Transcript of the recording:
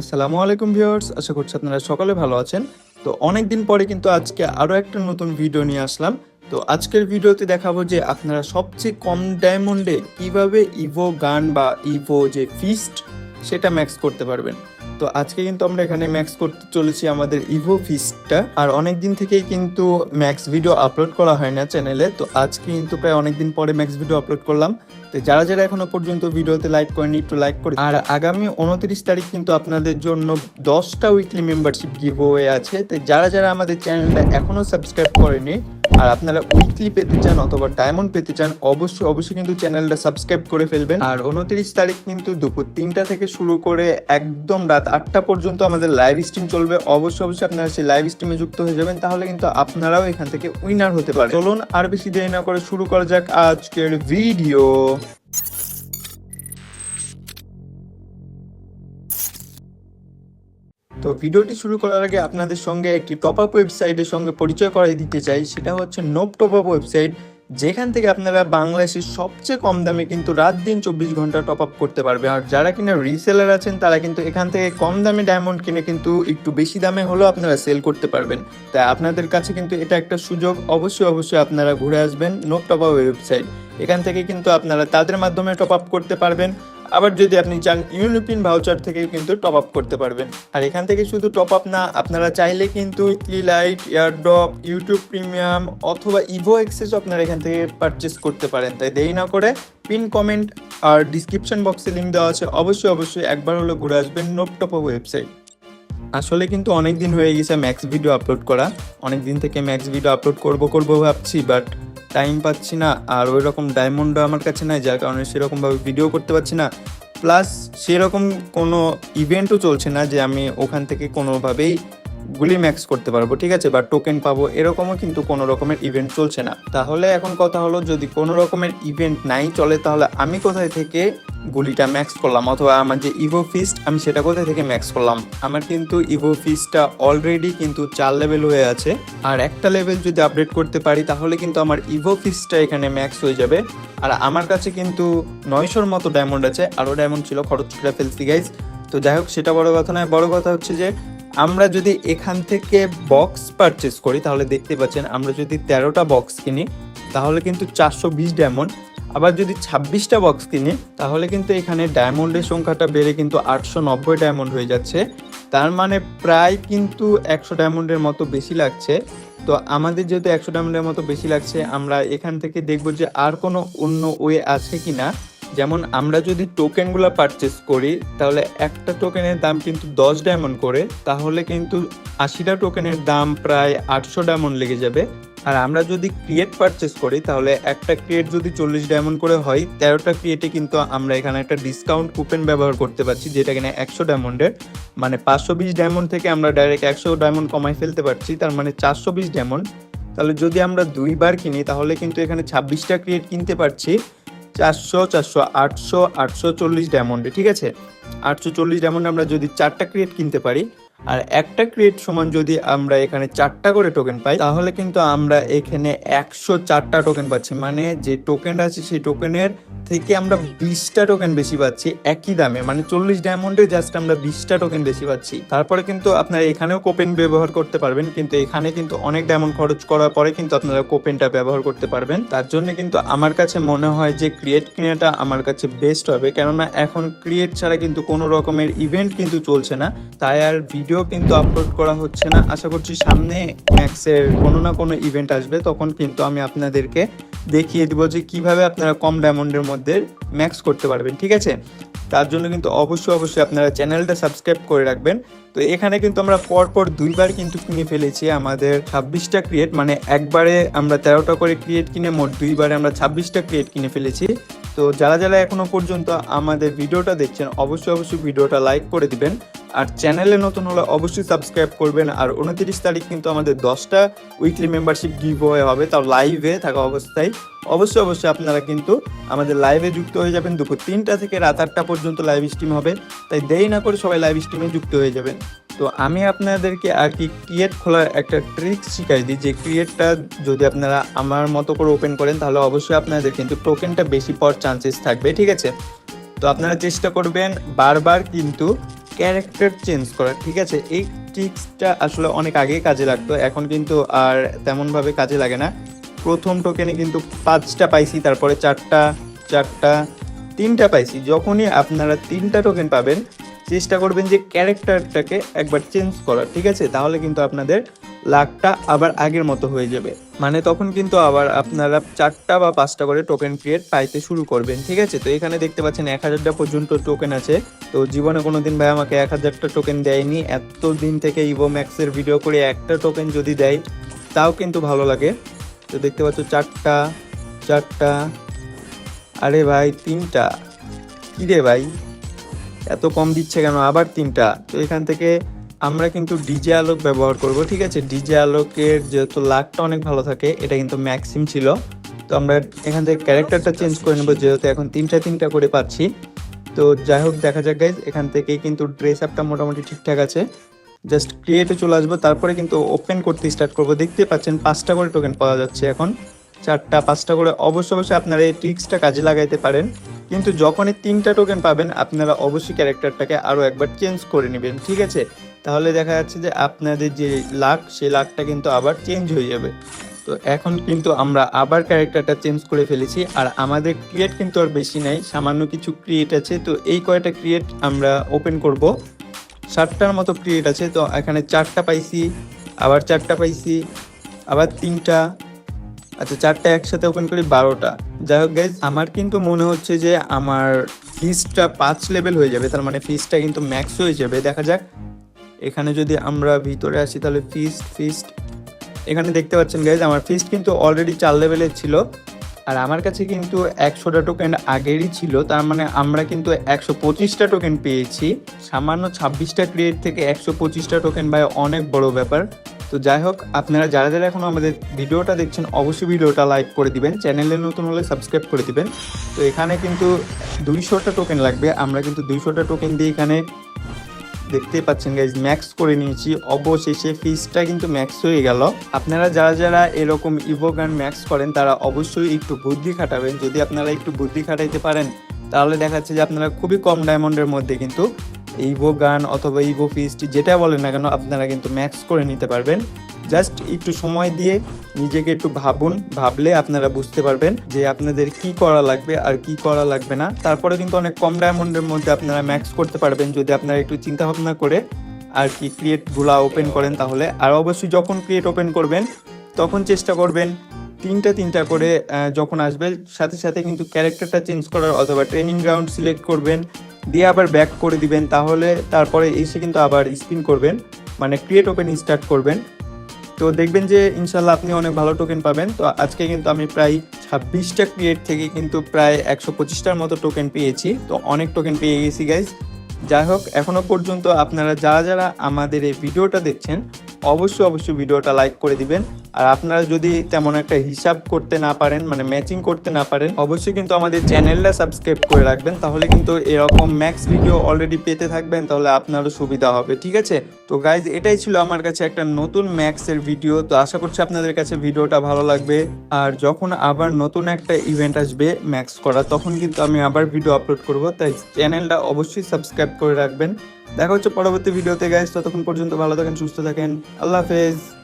আসসালামু আলাইকুম ভিউয়ার্স, আশা করছি আপনারা সকালে ভালো আছেন। তো অনেক দিন পরে কিন্তু আজকে আরও একটা নতুন ভিডিও নিয়ে আসলাম। তো আজকের ভিডিওতে দেখাবো যে আপনারা সবচেয়ে কম ডায়মন্ডে কীভাবে ইভো গান বা ইভো যে ফিস্ট সেটা ম্যাক্স করতে পারবেন। তো আজকে কিন্তু আমরা এখানে ম্যাক্স করতে চলেছি আমাদের ইভো ফিস্টটা আর অনেক দিন থেকেই কিন্তু ম্যাক্স ভিডিও আপলোড করা হয় না চ্যানেলে তো আজকে কিন্তু প্রায় অনেক দিন পরে ম্যাক্স ভিডিও আপলোড করলাম। তো যারা যারা এখনও পর্যন্ত ভিডিওতে লাইক করেনি একটু লাইক করে আর আগামী উনত্রিশ তারিখ কিন্তু আপনাদের জন্য দশটা উইকলি মেম্বারশিপ গিভ আছে। তো যারা যারা আমাদের চ্যানেলটা এখনও সাবস্ক্রাইব করেনি আর আপনারা উইকলি পেতে চান অথবা ডায়মন্ড পেতে চান, অবশ্যই অবশ্যই কিন্তু চ্যানেলটা সাবস্ক্রাইব করে ফেলবেন। আর উনত্রিশ তারিখ কিন্তু দুপুর তিনটা থেকে শুরু করে একদম রাত আটটা পর্যন্ত আমাদের লাইভ স্ট্রিম চলবে। অবশ্যই অবশ্যই আপনারা সেই লাইভ স্ট্রিমে যুক্ত হয়ে যাবেন, তাহলে কিন্তু আপনারাও এখান থেকে উইনার হতে পারে চলুন আর বেশি দেরি না করে শুরু করা যাক আজকের ভিডিও তো ভিডিওটি শুরু করার আগে আপনাদের সঙ্গে একটি টপ আপ ওয়েবসাইটের সঙ্গে পরিচয় করাই দিতে চাই, সেটা হচ্ছে নোব টপ আপ ওয়েবসাইট যেখান থেকে আপনারা বাংলাদেশের সবচেয়ে কম দামে কিন্তু রাত দিন চব্বিশ ঘণ্টা টপ আপ করতে পারবে। আর যারা কিনা রিসেলার আছেন, তারা কিন্তু এখান থেকে কম দামে ডায়মন্ড কিনে কিন্তু একটু বেশি দামে হলেও আপনারা সেল করতে পারবেন। তাই আপনাদের কাছে কিন্তু এটা একটা সুযোগ, অবশ্যই অবশ্যই আপনারা ঘুরে আসবেন নোব টপ আপ ওয়েবসাইট এখান থেকে কিন্তু আপনারা তাদের মাধ্যমে টপ আপ করতে পারবেন। আবার যদি আপনি চান ইউনিপিন ভাউচার থেকে কিন্তু টপ আপ করতে পারবেন। আর এখান থেকে শুধু টপ আপ না, আপনারা চাইলে কিন্তু weekly lite airdrop YouTube premium অথবা ইভো এক্সেস আপনারা এখান থেকে পারচেস করতে পারেন। তাই দেরি না করে পিন কমেন্ট আর ডিসক্রিপশন বক্সে লিঙ্ক দেওয়া আছে। অবশ্যই অবশ্যই একবার হলো ঘুরে আসবেন নোপ টপ আপ ওয়েবসাইট আসলে কিন্তু অনেক দিন হয়ে গেছে ম্যাক্স ভিডিও আপলোড করা। অনেক দিন থেকে ম্যাক্স ভিডিও আপলোড করব করব ভাবছি বাট টাইম পাচ্ছি না আর ওই রকম ডায়মন্ডও আমার কাছে নাই, যার কারণে সেরকমভাবে ভিডিও করতে পারছি না। প্লাস সেরকম কোনো ইভেন্টও চলছে না যে আমি ওখান থেকে কোনোভাবেই গুলি ম্যাক্স করতে পারব, ঠিক আছে? বা টোকেন পাবো, এরকমও কিন্তু কোনো রকমের ইভেন্ট চলছে না। তাহলে এখন কথা হলো, যদি কোনো রকমের ইভেন্ট নাই চলে, তাহলে আমি কোথায় থেকে গুলিটা ম্যাক্স করলাম? অথবা আমার যে ইভো ফিস্ট আমি সেটা কোথায় থেকে ম্যাক্স করলাম? আমার কিন্তু ইভো ফিস্টটা অলরেডি কিন্তু চার লেভেল হয়ে আছে। আর একটা লেভেল যদি আপডেট করতে পারি, তাহলে কিন্তু আমার ইভো ফিস্টটা এখানে ম্যাক্স হয়ে যাবে। আর আমার কাছে কিন্তু নয়শোর মতো ডায়মন্ড আছে, আরও ডায়মন্ড ছিল, খরচ করে ফেলছি গাইজ তো যাই হোক, সেটা বড় কথা নয়। বড় কথা হচ্ছে যে আমরা যদি এখান থেকে বক্স পারচেস করি, তাহলে দেখতে পাচ্ছেন আমরা যদি তেরোটা বক্স কিনি, তাহলে কিন্তু চারশো বিশ ডায়মন্ড আবার যদি ছাব্বিশটা বক্স কিনি, তাহলে কিন্তু এখানে ডায়মন্ডের সংখ্যাটা বেড়ে কিন্তু আটশো নব্বই ডায়মন্ড হয়ে যাচ্ছে। তার মানে প্রায় কিন্তু একশো ডায়মন্ডের মতো বেশি লাগছে। তো আমাদের যেহেতু একশো ডায়মন্ডের মতো বেশি লাগছে, আমরা এখান থেকে দেখব যে আর কোনো অন্য ওয়ে আছে কি না যেমন আমরা যদি টোকেনগুলো পারচেস করি, তাহলে একটা টোকেনের দাম কিন্তু দশ ডায়মন্ড করে, তাহলে কিন্তু আশিটা টোকেনের দাম প্রায় আটশো ডায়মন্ড লেগে যাবে। আর আমরা যদি ক্রিয়েট পারচেস করি, তাহলে একটা ক্রিয়েট যদি চল্লিশ ডায়মন্ড করে হয়, তেরোটা ক্রিয়েটে কিন্তু আমরা এখানে একটা ডিসকাউন্ট কুপন ব্যবহার করতে পারছি, যেটা কিনা একশো ডায়মন্ডের মানে পাঁচশো বিশ ডায়মন্ড থেকে আমরা ডাইরেক্ট একশো ডায়মন্ড কমাই ফেলতে পারছি, তার মানে চারশো বিশ ডায়মন্ড তাহলে যদি আমরা দুইবার কিনি, তাহলে কিন্তু এখানে ছাব্বিশটা ক্রিয়েট কিনতে পারছি। চারশো চারশো আটশো আটশো চল্লিশ ডায়মন্ডে ঠিক আছে? আটশো চল্লিশ ডায়মন্ডে আমরা যদি চারটা ক্রিয়েট কিনতে পারি আর একটা ক্রিয়েট সমান যদি আমরা এখানে চারটা করে টোকেন পাই, তাহলে কিন্তু আমরা এখানে একশো চারটা টোকেন পাচ্ছি। মানে যে টোকেন আছে, সেই টোকেনের থেকে আমরা বিশটা টোকেন বেশি পাচ্ছি একই দামে। মানে চল্লিশ ডায়মন্ডে জাস্ট আমরা বিশটা টোকেন বেশি পাচ্ছি। তারপরে কিন্তু আপনারা এখানেও কোপেন ব্যবহার করতে পারবেন, কিন্তু এখানে কিন্তু অনেক ডায়মন্ড খরচ করার পরে কিন্তু আপনারা কোপেনটা ব্যবহার করতে পারবেন। তার জন্য কিন্তু আমার কাছে মনে হয় যে ক্রিয়েট কেনাটা আমার কাছে বেস্ট হবে। কেননা এখন ক্রিয়েট ছাড়া কিন্তু কোনো রকমের ইভেন্ট কিন্তু চলছে না। তাই আর ভিডিও কিন্তু আপলোড করা হচ্ছে না। আশা করছি সামনে ম্যাক্সের কোনো না কোনো ইভেন্ট আসবে, তখন কিন্তু আমি আপনাদেরকে দেখিয়ে দিব যে কীভাবে আপনারা কম ডায়মন্ডের মধ্যে ম্যাক্স করতে পারবেন, ঠিক আছে? তার জন্য কিন্তু অবশ্যই অবশ্যই আপনারা চ্যানেলটা সাবস্ক্রাইব করে রাখবেন। তো এখানে কিন্তু আমরা পরপর দুইবার কিন্তু কিনে ফেলেছি আমাদের ছাব্বিশটা ক্রিয়েট মানে একবারে আমরা তেরোটা করে ক্রিয়েট কিনে মোট দুইবারে আমরা ছাব্বিশটা ক্রিয়েট কিনে ফেলেছি। তো যারা যারা এখনও পর্যন্ত আমাদের ভিডিওটা দেখছেন, অবশ্যই অবশ্যই ভিডিওটা লাইক করে দিবেন। আর চ্যানেলে নতুন হলে অবশ্যই সাবস্ক্রাইব করবেন। আর উনত্রিশ তারিখ কিন্তু আমাদের দশটা উইকলি মেম্বারশিপ গিভ হবে, তাও লাইভে থাকা অবস্থায়। অবশ্যই অবশ্যই আপনারা কিন্তু আমাদের লাইভে যুক্ত হয়ে যাবেন। দুপুর তিনটা থেকে রাত আটটা পর্যন্ত লাইভ স্ট্রিম হবে। তাই দেরি না করে সবাই লাইভ স্ট্রিমে যুক্ত হয়ে যাবেন। তো আমি আপনাদেরকে আর কি ক্রিয়েট খোলার একটা ট্রিক শিখাই দিই। যে ক্রিয়েটটা যদি আপনারা আমার মতো করে ওপেন করেন, তাহলে অবশ্যই আপনাদের কিন্তু টোকেনটা বেশি পাওয়ার চান্সেস থাকবে, ঠিক আছে? তো আপনারা চেষ্টা করবেন বারবার কিন্তু ক্যারেক্টার চেঞ্জ করা, ঠিক আছে? এই ট্রিক্সটা আসলে অনেক আগে কাজে লাগতো, এখন কিন্তু আর তেমনভাবে কাজে লাগে না। প্রথম টোকেনে কিন্তু পাঁচটা পাইছি, তারপরে চারটা চারটা, তিনটা পাইছি। যখনই আপনারা তিনটা টোকেন পাবেন, চেষ্টা করবেন যে ক্যারেক্টারটাকে একবার চেঞ্জ করার, ঠিক আছে? তাহলে কিন্তু আপনাদের লাখটা আবার আগের মতো হয়ে যাবে। মানে তখন কিন্তু আবার আপনারা চারটা বা পাঁচটা করে টোকেন ক্রিয়েট পাইতে শুরু করবেন, ঠিক আছে? তো এখানে দেখতে পাচ্ছেন এক হাজারটা পর্যন্ত টোকেন আছে। তো জীবনে কোনো দিন ভাই আমাকে এক হাজারটা টোকেন দেয়নি। এত দিন থেকে ইভো ম্যাক্সের ভিডিও করে একটা টোকেন যদি দেয়, তাও কিন্তু ভালো লাগে। তো দেখতে পাচ্ছ চারটা চারটা, আরে ভাই তিনটা। কী রে ভাই? এত কম দিচ্ছে কেন? আবার তিনটা। তো এখান থেকে আমরা কিন্তু ডিজে আলোক ব্যবহার করব, ঠিক আছে? ডিজে আলোকের যেহেতু লাকটা অনেক ভালো থাকে, এটা কিন্তু ম্যাক্সিম ছিল। তো আমরা এখান থেকে ক্যারেক্টারটা চেঞ্জ করে নেব, যেহেতু এখন তিনটা তিনটা করে পাচ্ছি। তো যাই হোক, দেখা যাক গাইজ এখান থেকেই কিন্তু ড্রেস আপটা মোটামুটি ঠিকঠাক আছে। জাস্ট ক্রিয়েটে চলে আসব, তারপরে কিন্তু ওপেন করতে স্টার্ট করব। দেখতে পাচ্ছেন, পাঁচটা করে টোকেন পাওয়া যাচ্ছে এখন। চারটা, পাঁচটা করে অবশ্যই অবশ্যই আপনারা এই ট্রিক্সটা কাজে লাগাইতে পারেন। কিন্তু যখনই তিনটা টোকেন পাবেন, আপনারা অবশ্যই ক্যারেক্টারটাকে আরও একবার চেঞ্জ করে নেবেন, ঠিক আছে? তাহলে দেখা যাচ্ছে যে আপনাদের যে লাক, সেই লাকটা কিন্তু আবার চেঞ্জ হয়ে যাবে। তো এখন কিন্তু আমরা আবার ক্যারেক্টারটা চেঞ্জ করে ফেলেছি আর আমাদের ক্রিয়েট কিন্তু আর বেশি নাই, সামান্য কিছু ক্রিয়েট আছে। তো এই কয়টা ক্রিয়েট আমরা ওপেন করব। ষাটটার মতো ক্রিয়েট আছে, তো এখানে চারটা পাইছি, আবার চারটা পাইছি, আবার তিনটা। আচ্ছা চারটা একসাথে ওপেন করি, বারোটা। যাই হোক গাইজ আমার কিন্তু মনে হচ্ছে যে আমার ফিসটা পাঁচ লেভেল হয়ে যাবে, তার মানে ফিসটা কিন্তু ম্যাক্স হয়ে যাবে। দেখা যাক এখানে যদি আমরা ভিতরে আসি তাহলে ফিস্ট ফিস্ট এখানে দেখতে পাচ্ছেন গাইজ আমার ফিস্ট কিন্তু অলরেডি চার লেভেলের ছিল। আর আমার কাছে কিন্তু একশোটা টোকেন আগেরই ছিল, তার মানে আমরা কিন্তু একশো পঁচিশটা টোকেন পেয়েছি। সামান্য ছাব্বিশটা ক্রিয়েট থেকে একশো পঁচিশটা টোকেন ভাই, অনেক বড় ব্যাপার। তো যাই হোক, আপনারা যারা যারা এখন আমাদের ভিডিওটা দেখছেন, অবশ্যই ভিডিওটা লাইক করে দিবেন। চ্যানেলে নতুন হলে সাবস্ক্রাইব করে দিবেন। তো এখানে কিন্তু দুইশোটা টোকেন লাগবে। আমরা কিন্তু দুইশোটা টোকেন দিয়ে এখানে দেখতেই পাচ্ছেন গাইজ ম্যাক্স করে নিয়েছি। অবশেষে ফিসটা কিন্তু ম্যাক্স হয়ে গেল। আপনারা যারা যারা এরকম ইভো গান ম্যাক্স করেন, তারা অবশ্যই একটু বুদ্ধি খাটাবেন। যদি আপনারা একটু বুদ্ধি খাটাইতে পারেন, তাহলে দেখা যাচ্ছে যে আপনারা খুবই কম ডায়মন্ডের মধ্যে কিন্তু ইভো গান অথবা ইভো ফিস্ট যেটা বলেন না কেন, আপনারা কিন্তু ম্যাক্স করে নিতে পারবেন। জাস্ট একটু সময় দিয়ে নিজেকে একটু ভাবুন, ভাবলে আপনারা বুঝতে পারবেন যে আপনাদের কি করা লাগবে আর কি করা লাগবে না। তারপরে কিন্তু অনেক কম ডায়মন্ডের মধ্যে আপনারা ম্যাক্স করতে পারবেন যদি আপনারা একটু চিন্তা ভাবনা করে আর কি ক্রিয়েট ক্রিয়েটগুলা ওপেন করেন তাহলে। আর অবশ্যই যখন ক্রিয়েট ওপেন করবেন, তখন চেষ্টা করবেন তিনটা তিনটা করে যখন আসবে সাথে সাথে কিন্তু ক্যারেক্টারটা চেঞ্জ করার অথবা ট্রেনিং গ্রাউন্ড সিলেক্ট করবেন, দিয়ে আবার ব্যাক করে দিবেন, তাহলে তারপরে এসে কিন্তু আবার স্পিন করবেন মানে ক্রিয়েট ওপেন স্টার্ট করবেন। তো দেখবেন যে ইনশাল্লাহ আপনি অনেক ভালো টোকেন পাবেন। তো আজকে কিন্তু আমি প্রায় ছাব্বিশটা ক্রিয়েট থেকে কিন্তু প্রায় একশো পঁচিশটার মতো টোকেন পেয়েছি। তো অনেক টোকেন পেয়ে গেছি গাইজ যাই হোক এখনও পর্যন্ত আপনারা যারা যারা আমাদের এই ভিডিওটা দেখছেন অবশ্যই অবশ্যই ভিডিওটা লাইক করে দিবেন। আর আপনারা যদি তেমন একটা হিসাব করতে না পারেন মানে ম্যাচিং করতে না পারেন, অবশ্যই কিন্তু আমাদের চ্যানেলটা সাবস্ক্রাইব করে রাখবেন। তাহলে কিন্তু এরকম ম্যাক্স ভিডিও অলরেডি পেতে থাকবেন, তাহলে আপনারও সুবিধা হবে, ঠিক আছে? তো গাইজ এটাই ছিল আমার কাছে একটা নতুন ম্যাক্সের ভিডিও তো আশা করছি আপনাদের কাছে ভিডিওটা ভালো লাগবে। আর যখন আবার নতুন একটা ইভেন্ট আসবে ম্যাক্স করা তখন কিন্তু আমি আবার ভিডিও আপলোড করব। তাই চ্যানেলটা অবশ্যই সাবস্ক্রাইব করে রাখবেন। দেখা হচ্ছে পরবর্তী ভিডিওতে গাইজ ততক্ষণ পর্যন্ত ভালো থাকেন সুস্থ থাকেন। আল্লাহ হাফেজ।